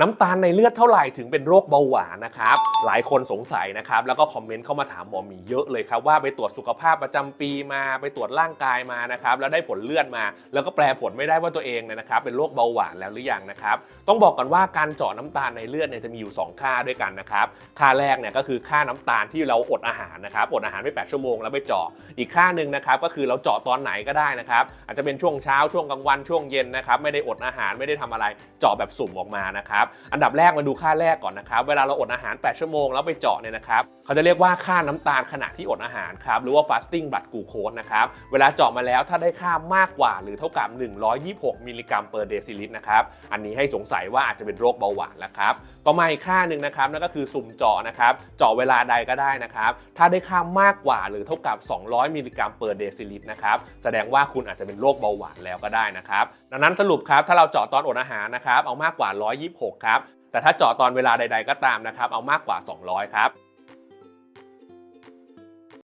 น้ำตาลในเลือดเท่าไหร่ถึงเป็นโรคเบาหวานนะครับ หลายคนสงสัยนะครับ แล้วก็คอมเมนต์เข้ามาถามหมอหมีเยอะเลยครับว่าไปตรวจสุขภาพประจำปีมาไปตรวจร่างกายมานะครับ แล้วได้ผลเลือดมา แล้วก็แปลผลไม่ได้ว่าตัวเองเนี่ยนะครับ เป็นโรคเบาหวานแล้วหรือยังนะครับ ต้องบอกก่อนว่าการเจาะน้ำตาลในเลือดเนี่ยจะมีอยู่ 2 ค่าด้วยกันนะครับ ค่าแรกเนี่ยก็คือค่าน้ำตาลที่เราอดอาหารนะครับอดอาหารไป 8 ชั่วโมงแล้วไปเจาะอีกค่าหนึ่งนะครับก็คือเราเจาะตอนไหนก็ได้นะครับอาจจะเป็นช่วงเช้าช่วงกลางวันช่วงเย็นนะครับไม่ได้อดอาหารไม่ได้ทำอะไรเจาะแบบสุ่มออกมานะครับอันดับแรกมาดูค่าแรกก่อนนะครับ เวลาเราอดอาหาร 8 ชั่วโมงแล้วไปเจาะเนี่ยนะครับเขาจะเรียกว่าค่าน้ำตาลขณะที่อดอาหารครับ หรือว่า fasting blood glucose นะครับ เวลาเจาะมาแล้วถ้าได้ค่ามากกว่าหรือเท่ากับ 126 มิลลิกรัมเปอร์เดซิลิตรนะครับ อันนี้ให้สงสัยว่าอาจจะเป็นโรคเบาหวานแล้วครับ ต่อมาอีกค่าหนึ่งนะครับนั่นก็คือสุ่มเจาะนะครับ เจาะเวลาใดก็ได้นะครับ ถ้าได้ค่ามากกว่าหรือเท่ากับ 200 มิลลิกรัมเปอร์เดซิลิตรนะครับ แสดงว่าคุณอาจจะเป็นโรคเบาหวานแล้วก็ได้นะครับ ดังนั้นสรุปครับ ถ้าเราเจาะตอนอดอาหารนะครับ เอามากกว่า 126ครับ แต่ถ้าเจาะตอนเวลาใด ๆ ก็ตามนะครับ เอามากกว่า 200 ครับ